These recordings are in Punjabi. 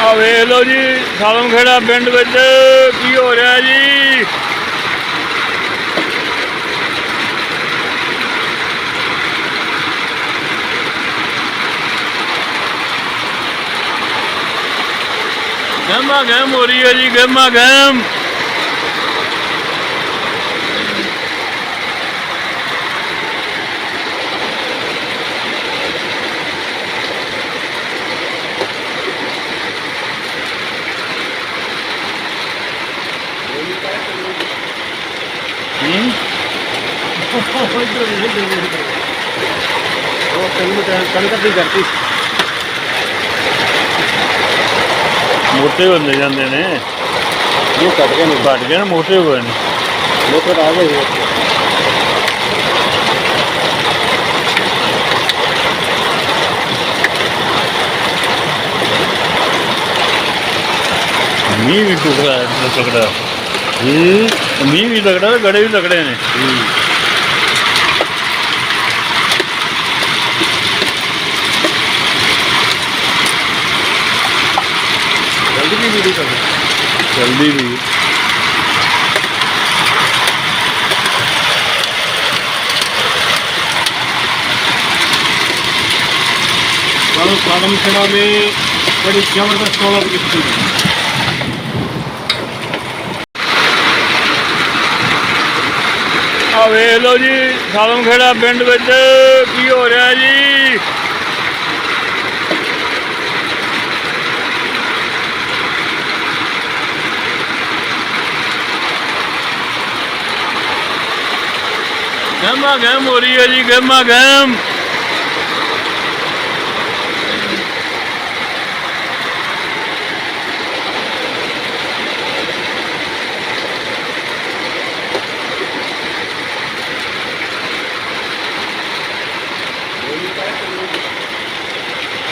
ਆ ਵੇਖ ਲਓ ਜੀ ਸਾਲਮ ਪਿੰਡ ਵਿੱਚ ਕੀ ਹੋ ਰਿਹਾ ਜੀ? ਗਹਿਮਾ ਗਹਿਮ ਹੋ ਰਹੀ ਹੈ ਜੀ ਗਹਿਮਾ ਗਹਿਮ ਹੂੰ ਉਹ ਕਿਲੋਮੀਟਰ ਕਣਕ ਦੀ ਕਰਤੀ ਮੋਟੇ ਹੁੰਦੇ ਜਾਂਦੇ ਨੇ। ਇਹ ਕੱਟ ਗਏ ਨੇ। ਘਟ ਗਏ ਨਾ ਮੋਟੇ ਹੋਏ ਨੇ। ਲੋਕ ਆ ਗਏ ਮੀਂਹ ਵੀ ਟੁਕੜਾ ਹੈ ਟੁਕੜਾ ਹੂੰ ਮੀਂਹ ਵੀ ਲੱਗਦਾ ਤੇ ਗੜੇ ਵੀ ਲੱਗਦੇ ਨੇ ਜਲਦੀ ਵੀ ਵੀਡੀਓ ਕਰ ਜਲਦੀ ਵੀ Kalau problem sekarang ini, jadi siapa yang sekolah begitu? ਆ ਵੇਖ ਲਓ ਜੀ ਸਾਲਮ ਪਿੰਡ ਵਿੱਚ ਕੀ ਹੋ ਰਿਹਾ ਜੀ? ਗਮਾ ਗਮ ਹੋ ਰਹੀ ਹੈ ਜੀ ਗਹਿਮਾ ਗਹਿਮ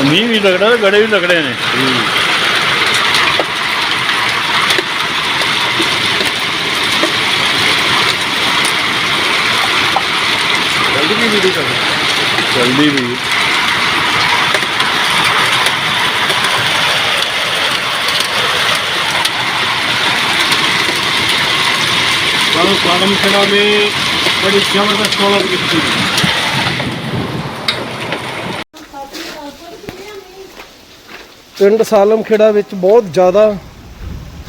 ਮੀਂਹ ਵੀ ਤਗੜਾ ਤੇ ਗੜੇ ਵੀ ਤਗੜੇ ਨੇ ਜਲਦੀ ਵੀ ਵੀਡੀਓ ਕਰ ਜਲਦੀ ਵੀ कल कदम खेड़ा में बड़ी जबरदस्त दौलत गिरती है ਪਿੰਡ ਸਾਲਮ ਖੇੜਾ ਵਿੱਚ ਬਹੁਤ ਜ਼ਿਆਦਾ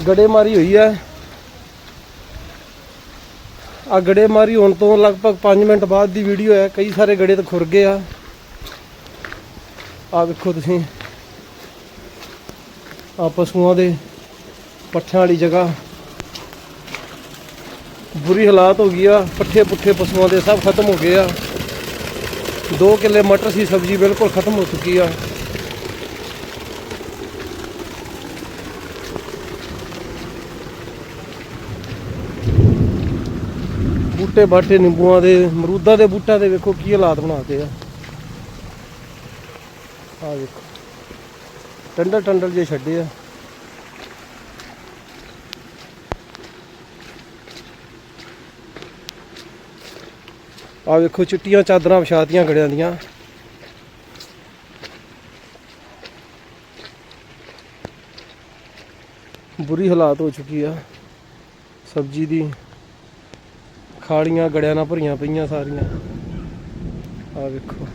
ਗੜੇਮਾਰੀ ਹੋਈ ਹੈ। ਆ ਗੜੇਮਾਰੀ ਹੋਣ ਤੋਂ ਲਗਭਗ 5 ਮਿੰਟ ਬਾਅਦ ਦੀ ਵੀਡੀਓ ਹੈ। ਕਈ ਸਾਰੇ ਗੜੇ ਤਾਂ ਖੁਰ ਗਏ ਆ। ਆ ਵੇਖੋ ਤੁਸੀਂ। ਆ ਪਸ਼ੂਆਂ ਦੇ ਪੱਠਿਆਂ ਵਾਲੀ ਜਗ੍ਹਾ। ਬੁਰੀ ਹਾਲਾਤ ਹੋ ਗਈ ਆ। ਪੱਠੇ ਪੁੱਠੇ ਪਸ਼ੂਆਂ ਦੇ ਸਭ ਖਤਮ ਹੋ ਗਏ ਆ। 2 ਕਿੱਲੇ ਮਟਰ ਸੀ ਸਬਜ਼ੀ ਬਿਲਕੁਲ ਖਤਮ ਹੋ ਚੁੱਕੀ ਆ। ਬੂਟੇ ਬਾਟੇ ਨਿੰਬੂਆਂ ਦੇ ਮਰੂਦਾਂ ਦੇ ਬੂਟਿਆਂ ਦੇ ਵੇਖੋ ਕੀ ਹਾਲਾਤ ਬਣਾਤੇ ਆ। ਆ ਵੇਖੋ। ਟੰਡਲ ਟੰਡਲ ਜੇ ਛੱਡੇ ਆ। ਆ ਵੇਖੋ, ਚਿੱਟੀਆਂ ਚਾਦਰਾਂ ਵਿਛਾਤੀਆਂ ਗੜਿਆਂ ਦੀਆਂ। ਬੁਰੀ ਹਾਲਾਤ ਹੋ ਚੁੱਕੀ ਆ ਸਬਜ਼ੀ ਦੀ। ਖਾਲੀਆਂ ਗੜਿਆਂ ਨਾਲ ਭਰੀਆਂ ਪਈਆਂ ਸਾਰੀਆਂ। ਆ ਵੇਖੋ।